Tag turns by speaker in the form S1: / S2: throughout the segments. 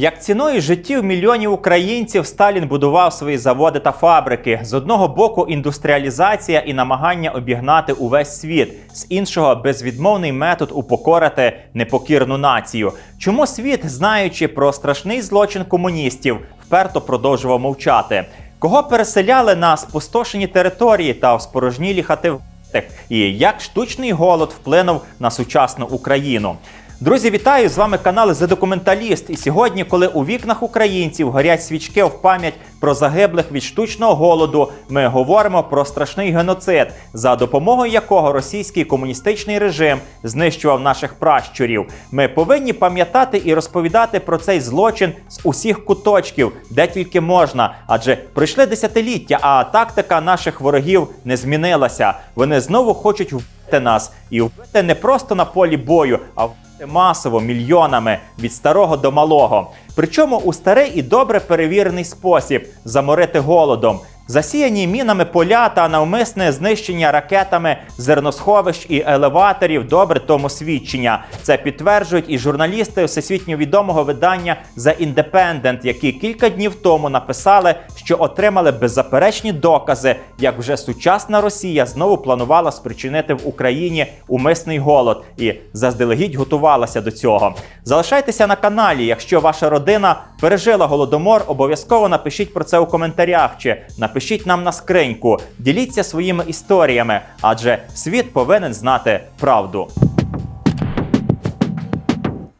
S1: Як ціною життів мільйонів українців Сталін будував свої заводи та фабрики. З одного боку індустріалізація і намагання обігнати увесь світ, з іншого безвідмовний метод упокорити непокірну націю. Чому світ, знаючи про страшний злочин комуністів, вперто продовжував мовчати? Кого переселяли на спустошені території та в спорожнілі хати? І як штучний голод вплинув на сучасну Україну? Друзі, вітаю! З вами канал «The Документаліст». І сьогодні, коли у вікнах українців горять свічки в пам'ять про загиблих від штучного голоду, ми говоримо про страшний геноцид, за допомогою якого російський комуністичний режим знищував наших пращурів. Ми повинні пам'ятати і розповідати про цей злочин з усіх куточків, де тільки можна. Адже пройшли десятиліття, а тактика наших ворогів не змінилася. Вони знову хочуть вбити нас і вбити не просто на полі бою, а вбити масово мільйонами від старого до малого. Причому у старий і добре перевірений спосіб заморити голодом. Засіяні мінами поля та навмисне знищення ракетами зерносховищ і елеваторів добре тому свідчення. Це підтверджують і журналісти всесвітньо відомого видання The Independent, які кілька днів тому написали, що отримали беззаперечні докази, як вже сучасна Росія знову планувала спричинити в Україні умисний голод і заздалегідь готувалася до цього. Залишайтеся на каналі. Якщо ваша родина пережила голодомор, обов'язково напишіть про це у коментарях чи напишіть нам на скриньку. Діліться своїми історіями, адже світ повинен знати правду.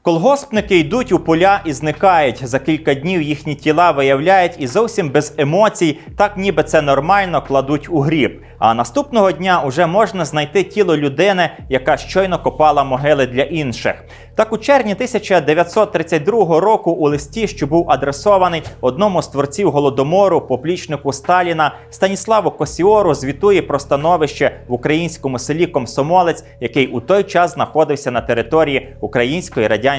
S1: Колгоспники йдуть у поля і зникають. За кілька днів їхні тіла виявляють і зовсім без емоцій, так ніби це нормально кладуть у гріб. А наступного дня уже можна знайти тіло людини, яка щойно копала могили для інших. Так у червні 1932 року у листі, що був адресований одному з творців голодомору, поплічнику Сталіна Станіславу Косіору, звітує про становище в українському селі Комсомолець, який у той час знаходився на території Української радянської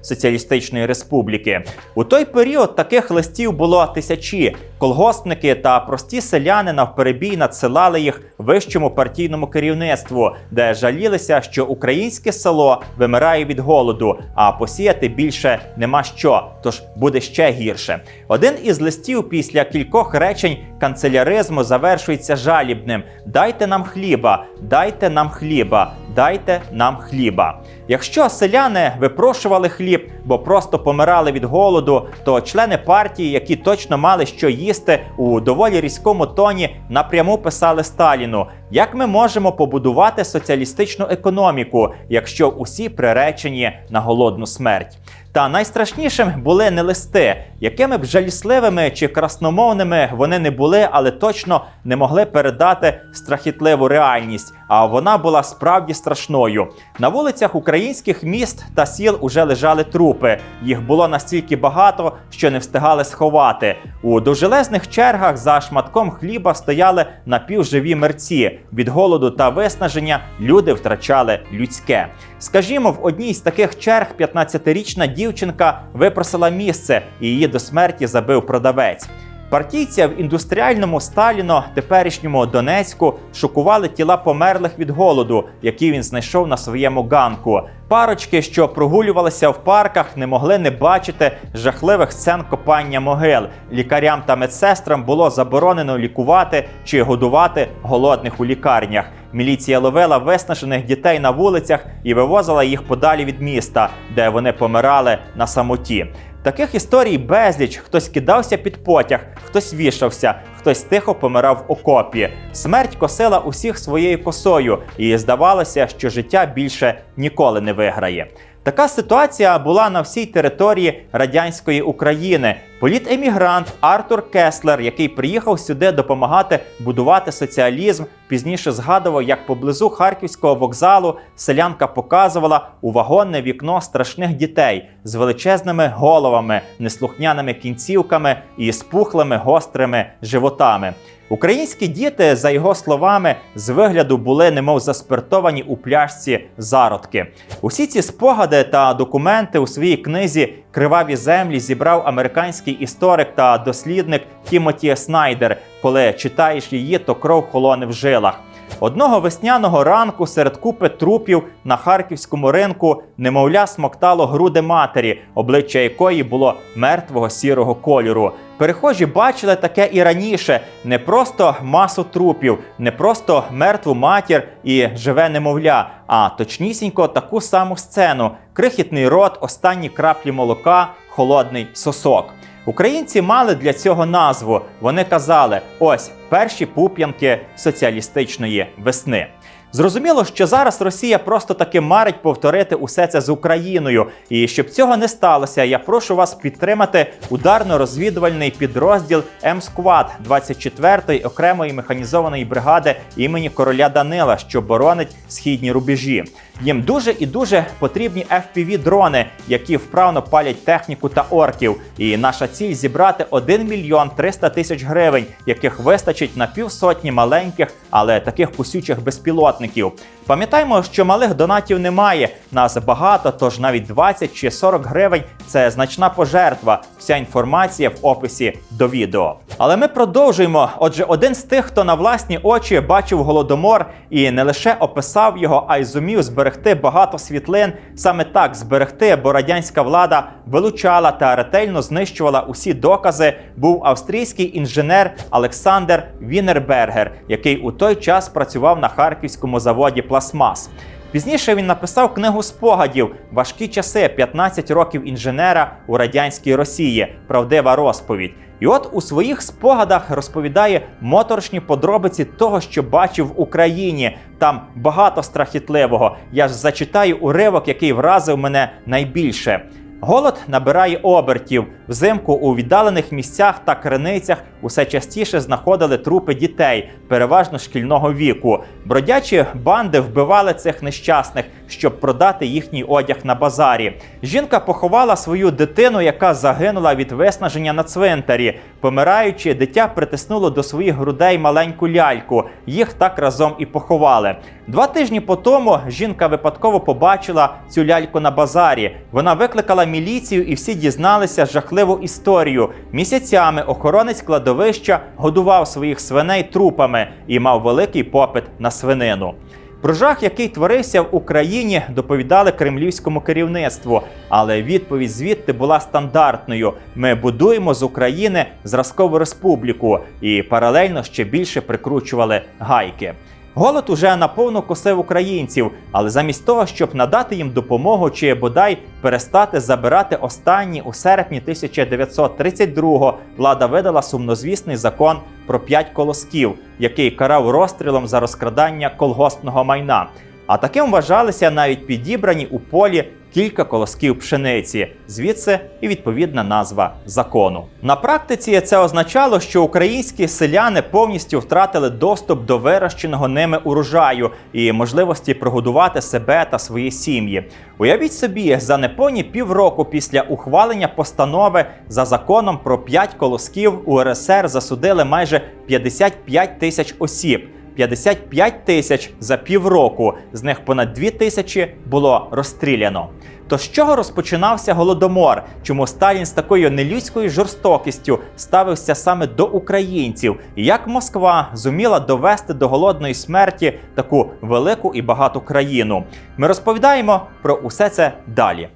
S1: соціалістичної республіки. У той період таких листів було тисячі. Колгоспники та прості селяни навперебій надсилали їх вищому партійному керівництву, де жалілися, що українське село вимирає від голоду, а посіяти більше нема що, тож буде ще гірше. Один із листів після кількох речень канцеляризму завершується жалібним: дайте нам хліба, дайте нам хліба, дайте нам хліба. Якщо селяни випрошували хліб, бо просто помирали від голоду, то члени партії, які точно мали що їсти, у доволі різкому тоні напряму писали Сталіну: як ми можемо побудувати соціалістичну економіку, якщо усі приречені на голодну смерть? Та найстрашнішим були не листи, якими б жалісливими чи красномовними вони не були, але точно не могли передати страхітливу реальність. А вона була справді страшною. На вулицях українських міст та сіл уже лежали трупи. Їх було настільки багато, що не встигали сховати. У довжелезних чергах за шматком хліба стояли напівживі мерці. Від голоду та виснаження люди втрачали людське. Скажімо, в одній з таких черг 15-річна дівчинка випросила місце і її до смерті забив продавець. Партійця в індустріальному Сталіно, теперішньому Донецьку, шокували тіла померлих від голоду, які він знайшов на своєму ганку. Парочки, що прогулювалися в парках, не могли не бачити жахливих сцен копання могил. Лікарям та медсестрам було заборонено лікувати чи годувати голодних у лікарнях. Міліція ловила виснажених дітей на вулицях і вивозила їх подалі від міста, де вони помирали на самоті. Таких історій безліч. Хтось кидався під потяг, хтось вішався, хтось тихо помирав в окопі. Смерть косила усіх своєю косою, і здавалося, що життя більше ніколи не виграє. Така ситуація була на всій території радянської України. Політ-емігрант Артур Кеслер, який приїхав сюди допомагати будувати соціалізм, пізніше згадував, як поблизу харківського вокзалу селянка показувала у вагонне вікно страшних дітей з величезними головами, неслухняними кінцівками і спухлими гострими животами. Українські діти, за його словами, з вигляду були немов заспиртовані у пляшці зародки. Усі ці спогади та документи у своїй книзі Криваві землі зібрав американський історик та дослідник Тімоті Снайдер. Коли читаєш її, то кров холоне в жилах. Одного весняного ранку серед купи трупів на харківському ринку немовля смоктало груди матері, обличчя якої було мертвого сірого кольору. Перехожі бачили таке і раніше: не просто масу трупів, не просто мертву матір і живе немовля, а точнісінько таку саму сцену: крихітний рот, останні краплі молока, холодний сосок. Українці мали для цього назву. Вони казали: ось перші пуп'янки соціалістичної весни. Зрозуміло, що зараз Росія просто таки марить повторити усе це з Україною. І щоб цього не сталося, я прошу вас підтримати ударно-розвідувальний підрозділ М-Сквад 24-ї окремої механізованої бригади імені короля Данила, що боронить східні рубежі. Їм дуже і дуже потрібні fpv дрони, які вправно палять техніку та орків. І наша ціль зібрати 1 мільйон 300 тисяч гривень, яких вистачить на півсотні маленьких, але таких кусючих безпілотників. Пам'ятаємо, що малих донатів немає. Нас багато, тож навіть 20 чи 40 гривень це значна пожертва. Вся інформація в описі до відео. Але ми продовжуємо. Отже, один з тих, хто на власні очі бачив голодомор і не лише описав його, а й зумів зберегти багато світлин. Саме так зберегти, бо радянська влада вилучала та ретельно знищувала усі докази. Був австрійський інженер Олександр Вінербергер, який у той час працював на харківському заводі Пластмас. Пізніше він написав книгу спогадів Важкі часи 15 років інженера у радянській Росії. Правдива розповідь. І от у своїх спогадах розповідає моторошні подробиці того, що бачив в Україні. Там багато страхітливого. Я ж зачитаю уривок, який вразив мене найбільше. Голод набирає обертів. Взимку у віддалених місцях та криницях усе частіше знаходили трупи дітей, переважно шкільного віку. Бродячі банди вбивали цих нещасних, щоб продати їхній одяг на базарі. Жінка поховала свою дитину, яка загинула від виснаження на цвинтарі. Помираючи, дитя притиснуло до своїх грудей маленьку ляльку. Їх так разом і поховали. Два тижні по тому жінка випадково побачила цю ляльку на базарі. Вона викликала міліцію, і всі дізналися жахливу історію. Місяцями охоронець кладовища годував своїх свиней трупами і мав великий попит на свинину. Про жах, який творився в Україні, доповідали кремлівському керівництву, але відповідь звідти була стандартною: ми будуємо з України зразкову республіку. І паралельно ще більше прикручували гайки. Голод уже наповно косив українців, але замість того, щоб надати їм допомогу чи бодай перестати забирати останні у серпні 1932-го, влада видала сумнозвісний закон про п'ять колосків, який карав розстрілом за розкрадання колгоспного майна. А таким вважалися навіть підібрані у полі кілька колосків пшениці, звідси і відповідна назва закону. На практиці це означало, що українські селяни повністю втратили доступ до вирощеного ними урожаю і можливості прогодувати себе та свої сім'ї. Уявіть собі, за неповні півроку після ухвалення постанови за законом про п'ять колосків УРСР засудили майже 55 тисяч осіб. 55 тисяч за півроку, з них понад 2 тисячі було розстріляно. То з чого розпочинався голодомор? Чому Сталін з такою нелюдською жорстокістю ставився саме до українців? І як Москва зуміла довести до голодної смерті таку велику і багату країну? Ми розповідаємо про усе це далі.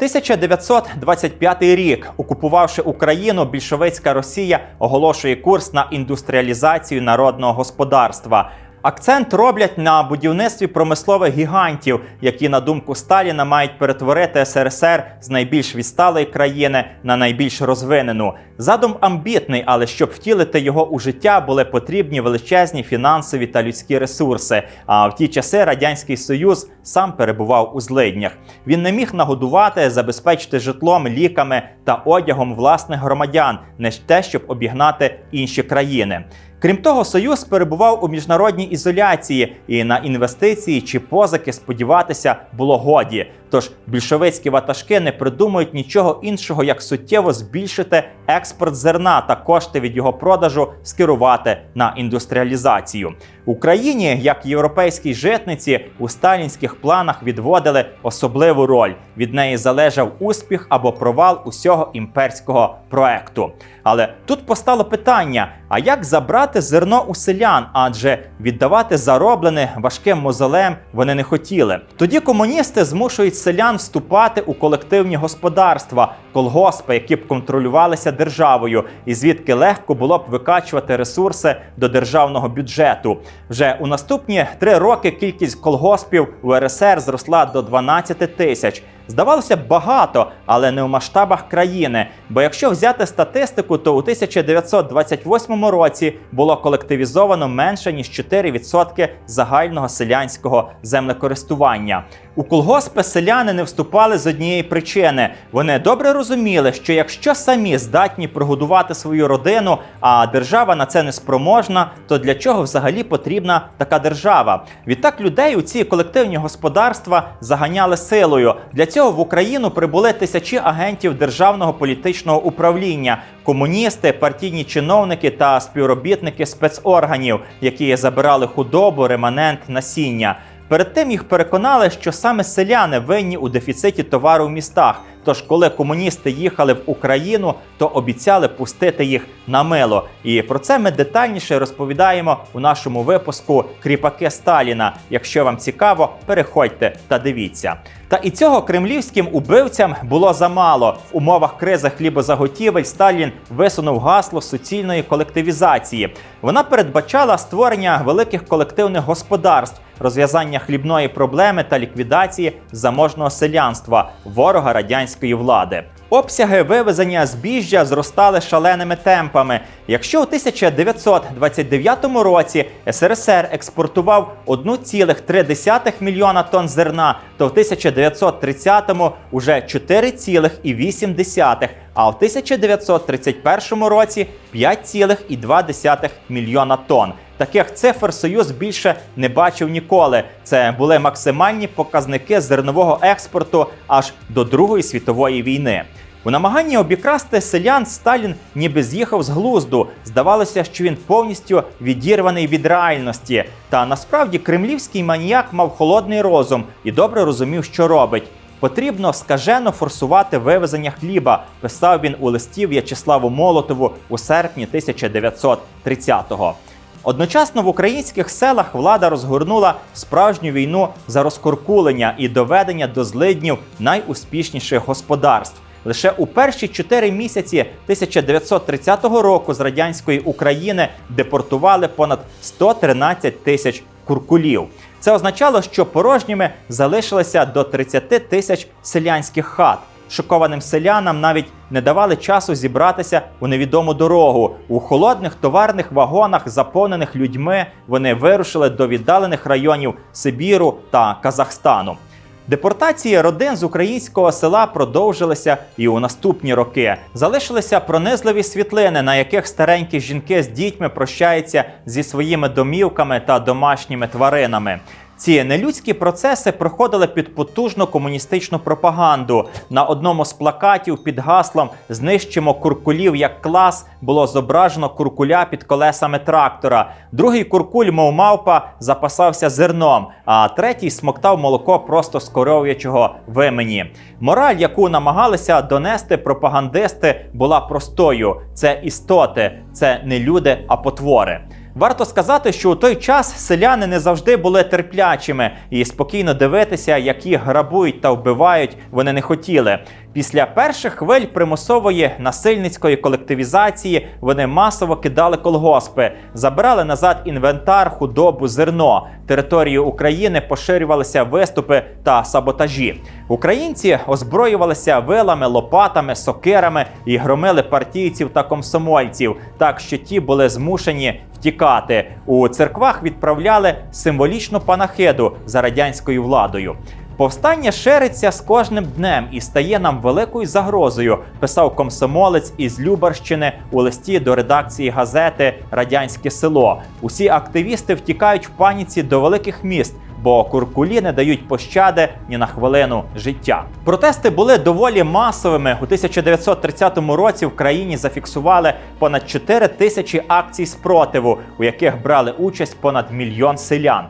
S1: 1925 рік, окупувавши Україну, більшовицька Росія оголошує курс на індустріалізацію народного господарства. Акцент роблять на будівництві промислових гігантів, які, на думку Сталіна, мають перетворити СРСР з найбільш відсталої країни на найбільш розвинену. Задум амбітний, але щоб втілити його у життя, були потрібні величезні фінансові та людські ресурси. А в ті часи радянський союз сам перебував у злиднях. Він не міг нагодувати, забезпечити житлом, ліками та одягом власних громадян, не те, щоб обігнати інші країни. Крім того, Союз перебував у міжнародній ізоляції, і на інвестиції чи позики сподіватися було годі. Тож більшовицькі ватажки не придумують нічого іншого, як суттєво збільшити експорт зерна та кошти від його продажу скерувати на індустріалізацію. Україні, як європейській житниці, у сталінських планах відводили особливу роль. Від неї залежав успіх або провал усього імперського проекту. Але тут постало питання: А як забрати зерно у селян? Адже віддавати зароблене важким мозолем вони не хотіли. Тоді комуністи змушують селян вступати у колективні господарства, колгоспи, які б контролювалися державою, і звідки легко було б викачувати ресурси до державного бюджету. Вже у наступні три роки кількість колгоспів у РСР зросла до 12 тисяч. Здавалося багато, але не в масштабах країни. Бо якщо взяти статистику, то у 1928 році було колективізовано менше ніж 4% загального селянського землекористування. У колгоспи селяни не вступали з однієї причини. Вони добре розуміли, що якщо самі здатні прогодувати свою родину, а держава на це не спроможна, то для чого взагалі потрібна така держава? Відтак людей у ці колективні господарства заганяли силою. Для цього в Україну прибули тисячі агентів державного політичного управління, комуністи, партійні чиновники та співробітники спецорганів, які забирали худобу, реманент, насіння. Перед тим їх переконали, що саме селяни винні у дефіциті товару в містах. Тож, коли комуністи їхали в Україну, то обіцяли пустити їх на мило. І про це ми детальніше розповідаємо у нашому випуску Кріпаки Сталіна. Якщо вам цікаво, переходьте та дивіться. Та і цього кремлівським убивцям було замало. В умовах кризи хлібозаготівель Сталін висунув гасло суцільної колективізації. Вона передбачала створення великих колективних господарств, розв'язання хлібної проблеми та ліквідації заможного селянства, ворога радянської влади. Обсяги вивезення збіжжя зростали шаленими темпами. Якщо у 1929 році СРСР експортував 1,3 мільйона тонн зерна, то в 1930-му уже 4,8, а в 1931 році 5,2 мільйона тонн. Таких цифр Союз більше не бачив ніколи. Це були максимальні показники зернового експорту аж до Другої світової війни. У намаганні обікрасти селян Сталін ніби з'їхав з глузду. Здавалося, що він повністю відірваний від реальності. Та насправді кремлівський маніяк мав холодний розум і добре розумів, що робить. Потрібно скажено форсувати вивезення хліба, писав він у листі В'ячеславу Молотову у серпні 1930-го. Одночасно в українських селах влада розгорнула справжню війну за розкуркулення і доведення до злиднів найуспішніших господарств. Лише у перші чотири місяці 1930 року з радянської України депортували понад 113 тисяч куркулів. Це означало, що порожніми залишилося до 30 тисяч селянських хат. Шокованим селянам навіть не давали часу зібратися у невідому дорогу. У холодних товарних вагонах, заповнених людьми, вони вирушили до віддалених районів Сибіру та Казахстану. Депортації родин з українського села продовжилися і у наступні роки. Залишилися пронизливі світлини, на яких старенькі жінки з дітьми прощаються зі своїми домівками та домашніми тваринами. Ці нелюдські процеси проходили під потужну комуністичну пропаганду. На одному з плакатів під гаслом Знищимо куркулів як клас було зображено куркуля під колесами трактора. Другий куркуль, мов мавпа, запасався зерном, а третій смоктав молоко просто з коров'ячого вимені. Мораль, яку намагалися донести пропагандисти, була простою: це істоти, це не люди, а потвори. Варто сказати, що у той час селяни не завжди були терплячими і спокійно дивитися, як їх грабують та вбивають, вони не хотіли. Після перших хвиль примусової насильницької колективізації вони масово кидали колгоспи, забирали назад інвентар, худобу, зерно. Територію України поширювалися виступи та саботажі. Українці озброювалися вилами, лопатами, сокирами і громили партійців та комсомольців, так що ті були змушені втікати. У церквах відправляли символічну панахеду за радянською владою. Повстання шириться з кожним днем і стає нам великою загрозою, писав комсомолець із Любарщини у листі до редакції газети Радянське село. Усі активісти втікають в паніці до великих міст. Бо куркулі не дають пощади ні на хвилину життя. Протести були доволі масовими. У 1930 році в країні зафіксували понад 4 тисячі акцій спротиву, у яких брали участь понад мільйон селян.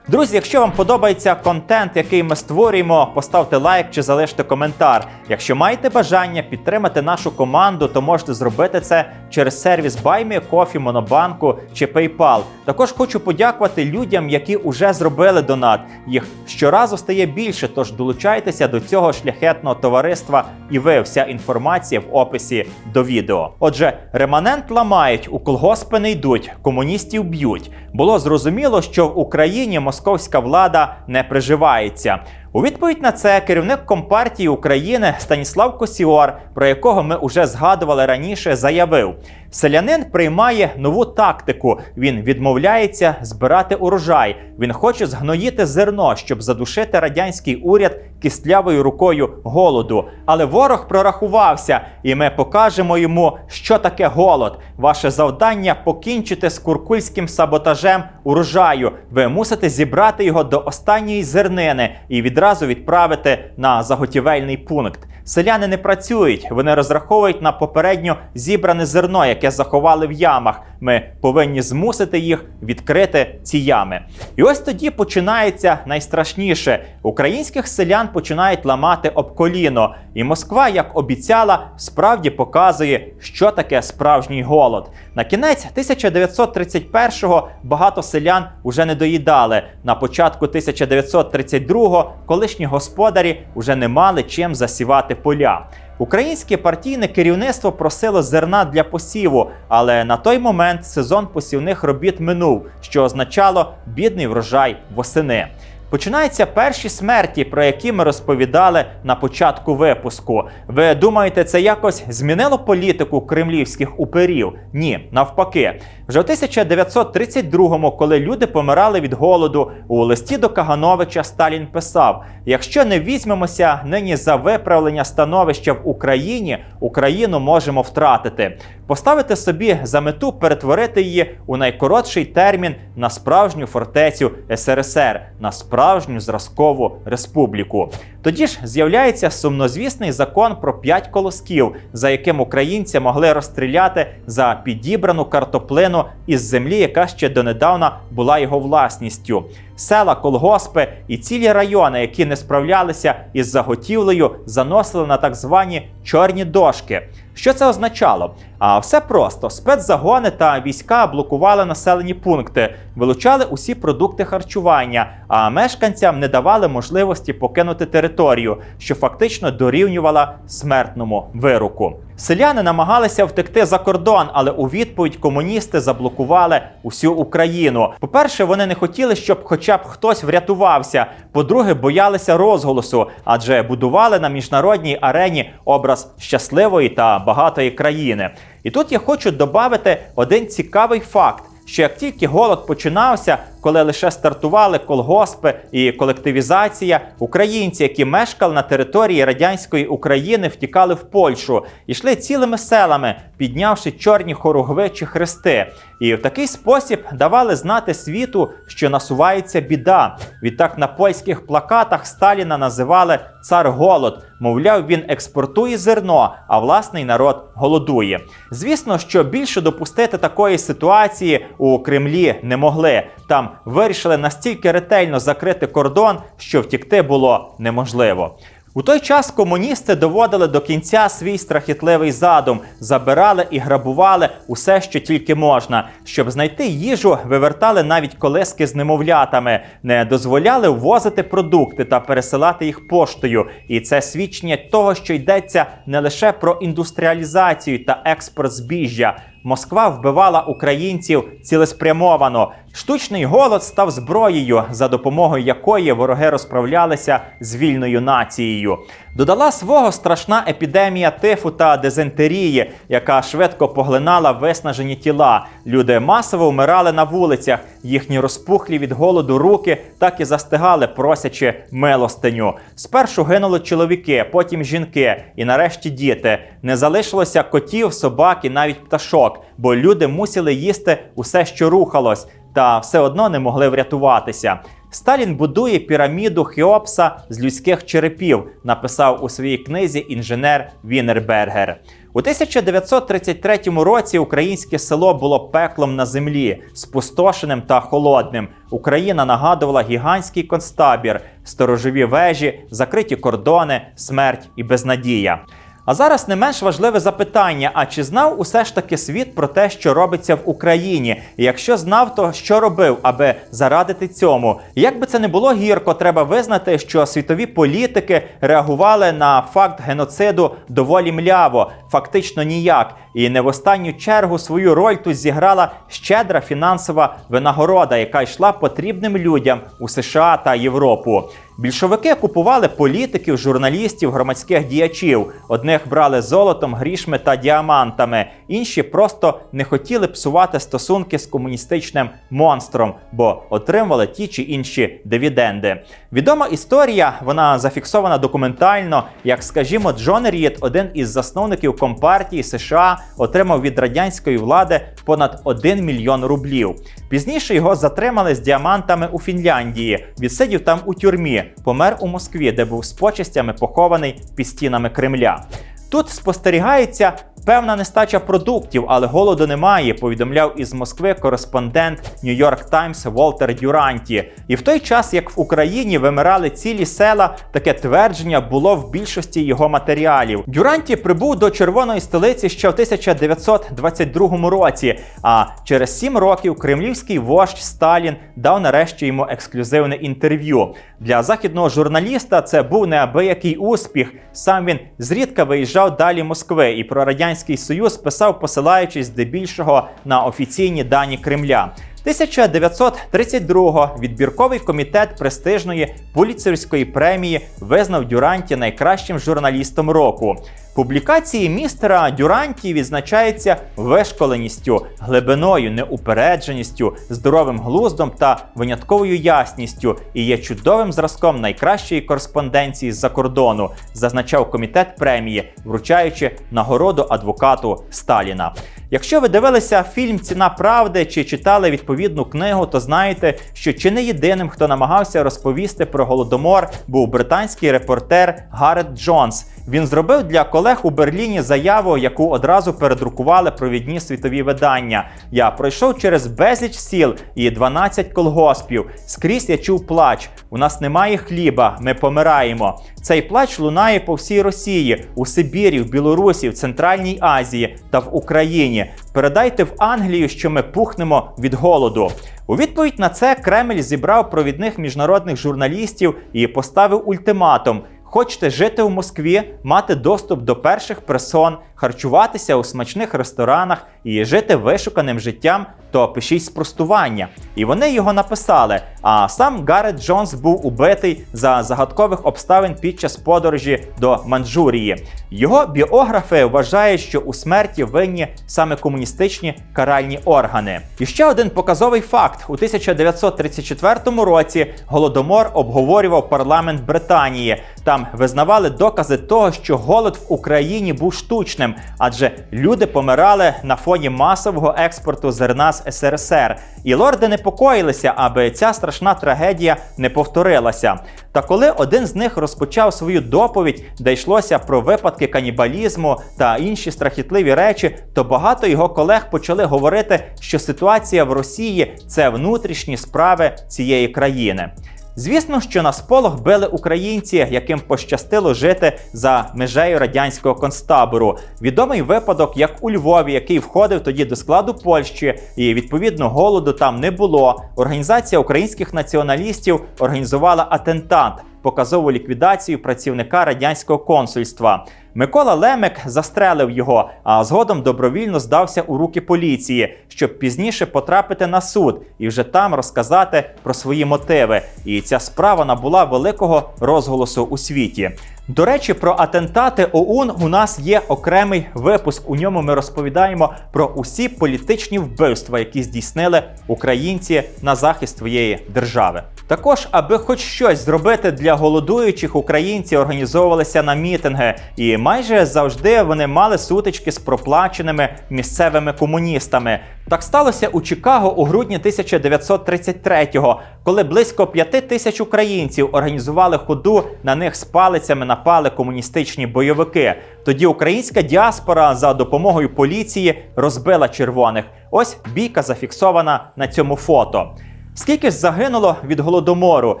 S1: Друзі, якщо вам подобається контент, який ми створюємо, поставте лайк чи залиште коментар. Якщо маєте бажання підтримати нашу команду, то можете зробити це через сервіс BuyMeCoffee, Монобанку чи PayPal. Також хочу подякувати людям, які вже зробили донат. Їх щоразу стає більше, тож долучайтеся до цього шляхетного товариства, і ви вся інформація в описі до відео. Отже, реманент ламають, у колгоспи не йдуть, комуністів б'ють. Було зрозуміло, що в Україні московська влада не приживається. У відповідь на це керівник Компартії України Станіслав Косіор, про якого ми вже згадували раніше, заявив: селянин приймає нову тактику. Він відмовляється збирати урожай. Він хоче згноїти зерно, щоб задушити радянський уряд кістлявою рукою голоду. Але ворог прорахувався, і ми покажемо йому, що таке голод. Ваше завдання покінчити з куркульським саботажем урожаю. Ви мусите зібрати його до останньої зернини і відразу відправити на заготівельний пункт. Селяни не працюють, вони розраховують на попередньо зібране зерно, яке заховали в ямах. Ми повинні змусити їх відкрити ці ями. І ось тоді починається найстрашніше: українських селян починають ламати об коліно, і Москва, як обіцяла, справді показує, що таке справжній голод. На кінець 1931-го багато селян уже не доїдали. На початку 1932-го колишні господарі вже не мали чим засівати поля. Українське партійне керівництво просило зерна для посіву, але на той момент сезон посівних робіт минув, що означало бідний врожай восени. Починаються перші смерті, про які ми розповідали на початку випуску. Ви думаєте, це якось змінило політику кремлівських уперів? Ні, навпаки. Вже у 1932-му, коли люди помирали від голоду, у листі до Кагановича Сталін писав: якщо не візьмемося нині за виправлення становища в Україні, Україну можемо втратити. Поставити собі за мету перетворити її у найкоротший термін на справжню фортецю СРСР, на справжню зразкову республіку. Тоді ж з'являється сумнозвісний закон про п'ять колосків, за яким українці могли розстріляти за підібрану картоплину із землі, яка ще донедавна була його власністю. Села, колгоспи і цілі райони, які не справлялися із заготівлею, заносили на так звані чорні дошки. Що це означало? А все просто: спецзагони та війська блокували населені пункти, вилучали усі продукти харчування, а мешканцям не давали можливості покинути територію, що фактично дорівнювала смертному вироку. Селяни намагалися втекти за кордон, але у відповідь комуністи заблокували усю Україну. По-перше, вони не хотіли, щоб хоча б хтось врятувався. По-друге, боялися розголосу, адже будували на міжнародній арені образ щасливої та багатої країни. І тут я хочу додати один цікавий факт. Що як тільки голод починався, коли лише стартували колгоспи і колективізація, українці, які мешкали на території радянської України, втікали в Польщу, йшли цілими селами, піднявши чорні хоругви чи хрести, і в такий спосіб давали знати світу, що насувається біда. Відтак на польських плакатах Сталіна називали цар голод. Мовляв, він експортує зерно, а власний народ голодує. Звісно, що більше допустити такої ситуації у Кремлі не могли. Там вирішили настільки ретельно закрити кордон, що втікти було неможливо. У той час комуністи доводили до кінця свій страхітливий задум, забирали і грабували усе, що тільки можна. Щоб знайти їжу, вивертали навіть колески з немовлятами, не дозволяли ввозити продукти та пересилати їх поштою. І це свідчення того, що йдеться не лише про індустріалізацію та експорт збіжжя. Москва вбивала українців цілеспрямовано. Штучний голод став зброєю, за допомогою якої вороги розправлялися з вільною нацією. Додала свого страшна епідемія тифу та дизентерії, яка швидко поглинала виснажені тіла. Люди масово вмирали на вулицях. Їхні розпухлі від голоду руки так і застигали, просячи милостиню. Спершу гинули чоловіки, потім жінки, і нарешті діти. Не залишилося котів, собак і навіть пташок, бо люди мусили їсти усе, що рухалось, та все одно не могли врятуватися. Сталін будує піраміду Хеопса з людських черепів, написав у своїй книзі інженер Вінербергер. У 1933 році українське село було пеклом на землі, спустошеним та холодним. Україна нагадувала гігантський концтабір, сторожові вежі, закриті кордони, смерть і безнадія. А зараз не менш важливе запитання: а чи знав усе ж таки світ про те, що робиться в Україні? І якщо знав, то що робив, аби зарадити цьому? І Як би це не було гірко, треба визнати, що світові політики реагували на факт геноциду доволі мляво, фактично ніяк. І не в останню чергу свою роль тут зіграла щедра фінансова винагорода, яка йшла потрібним людям у США та Європу. Більшовики купували політиків, журналістів, громадських діячів. Одних брали золотом, грішми та діамантами, інші просто не хотіли псувати стосунки з комуністичним монстром, бо отримували ті чи інші дивіденди. Відома історія, вона зафіксована документально. Як скажімо, Джон Рід, один із засновників компартії США, отримав від радянської влади понад 1 мільйон рублів. Пізніше його затримали з діамантами у Фінляндії. Відсидів там у тюрмі, помер у Москві, де був з почестями похований під стінами Кремля. Тут спостерігається певна нестача продуктів, але голоду немає. Повідомляв із Москви кореспондент New York Times Волтер Дюранті. І в той час, як в Україні вимирали цілі села, таке твердження було в більшості його матеріалів. Дюранті прибув до червоної столиці ще в 1922 році. А через сім років кремлівський вождь Сталін дав нарешті йому ексклюзивне інтерв'ю. Для західного журналіста це був неабиякий успіх. Сам він зрідка виїжджав далі Москви і про радянський союз писав, посилаючись здебільшого на офіційні дані Кремля. 1932-го відбірковий комітет престижної пуліцерської премії визнав Дюранті найкращим журналістом року. Публікації містера Дюранті відзначаються вишколеністю, глибиною, неупередженістю, здоровим глуздом та винятковою ясністю і є чудовим зразком найкращої кореспонденції з-за кордону, зазначав комітет премії, вручаючи нагороду адвокату Сталіна. Якщо ви дивилися фільм Ціна правди чи читали відповідну книгу, то знаєте, що чи не єдиним, хто намагався розповісти про голодомор, був британський репортер Гарет Джонс. Він зробив для колег у Берліні заяву, яку одразу передрукували провідні світові видання. Я пройшов через безліч сіл і 12 колгоспів. Скрізь я чув плач. У нас немає хліба, ми помираємо. Цей плач лунає по всій Росії, у Сибірі, в Білорусі, в Центральній Азії та в Україні. Передайте в Англію, що ми пухнемо від голоду. У відповідь на це Кремль зібрав провідних міжнародних журналістів і поставив ультиматум. Хочете жити в Москві, мати доступ до перших персон, харчуватися у смачних ресторанах і жити вишуканим життям, то пишіть спростування. І вони його написали. А сам Гарет Джонс був убитий за загадкових обставин під час подорожі до Манджурії. Його біографи вважають, що у смерті винні саме комуністичні каральні органи. І ще один показовий факт: у 1934 році голодомор обговорював парламент Британії. Там визнавали докази того, що голод в Україні був штучним, адже люди помирали на фоні масового експорту зерна з СРСР. І лорди непокоїлися, аби ця страшна трагедія не повторилася. Та коли один з них розпочав свою доповідь, де йшлося про випадки канібалізму та інші страхітливі речі, то багато його колег почали говорити, що ситуація в Росії це внутрішні справи цієї країни. Звісно, що на сполох били українці, яким пощастило жити за межею радянського концтабору. Відомий випадок, як у Львові, який входив тоді до складу Польщі, і відповідно голоду там не було. Організація українських націоналістів організувала атентат, показову ліквідацію працівника радянського консульства. Микола Лемек застрелив його, а згодом добровільно здався у руки поліції, щоб пізніше потрапити на суд і вже там розказати про свої мотиви. І ця справа набула великого розголосу у світі. До речі, про атентати ОУН у нас є окремий випуск. У ньому ми розповідаємо про усі політичні вбивства, які здійснили українці на захист своєї держави. Також, аби хоч щось зробити для голодуючих, українці організовувалися на мітинги, і майже завжди вони мали сутички з проплаченими місцевими комуністами. Так сталося у Чикаго у грудні 1933-го, коли близько п'яти тисяч українців організували ходу на них з палицями на напали комуністичні бойовики. Тоді українська діаспора за допомогою поліції розбила червоних. Ось бійка зафіксована на цьому фото. Скільки ж загинуло від голодомору?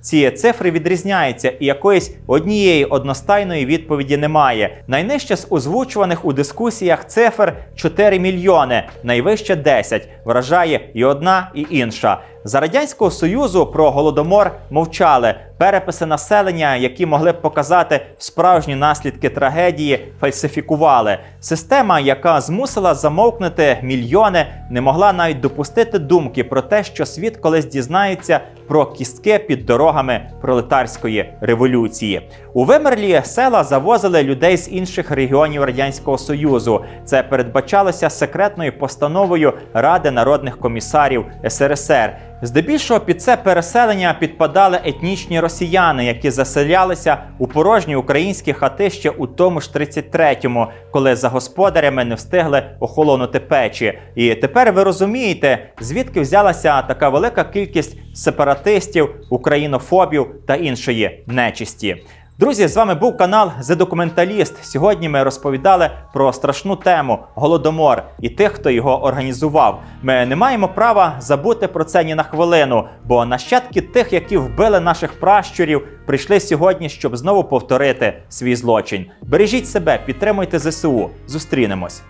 S1: Ці цифри відрізняються, і якоїсь однієї одностайної відповіді немає. Найнижче з озвучуваних у дискусіях цифр 4 мільйони, найвище 10. Вражає і одна, і інша. За радянського союзу про голодомор мовчали. Переписи населення, які могли б показати справжні наслідки трагедії, фальсифікували. Система, яка змусила замовкнути мільйони, не могла навіть допустити думки про те, що світ колись дізнається про кістки під дорогами пролетарської революції. У вимерлі села завозили людей з інших регіонів радянського союзу. Це передбачалося секретною постановою Ради народних комісарів СРСР. Здебільшого під це переселення підпадали етнічні росіяни, які заселялися у порожні українські хати ще у тому ж 33-му, коли за господарями не встигли охолонути печі. І тепер ви розумієте, звідки взялася така велика кількість сепаратистів, українофобів та іншої нечисті. Друзі, з вами був канал The Документаліст. Сьогодні ми розповідали про страшну тему голодомор і тих, хто його організував. Ми не маємо права забути про це ні на хвилину, бо нащадки тих, які вбили наших пращурів, прийшли сьогодні, щоб знову повторити свій злочин. Бережіть себе, підтримуйте ЗСУ. Зустрінемось.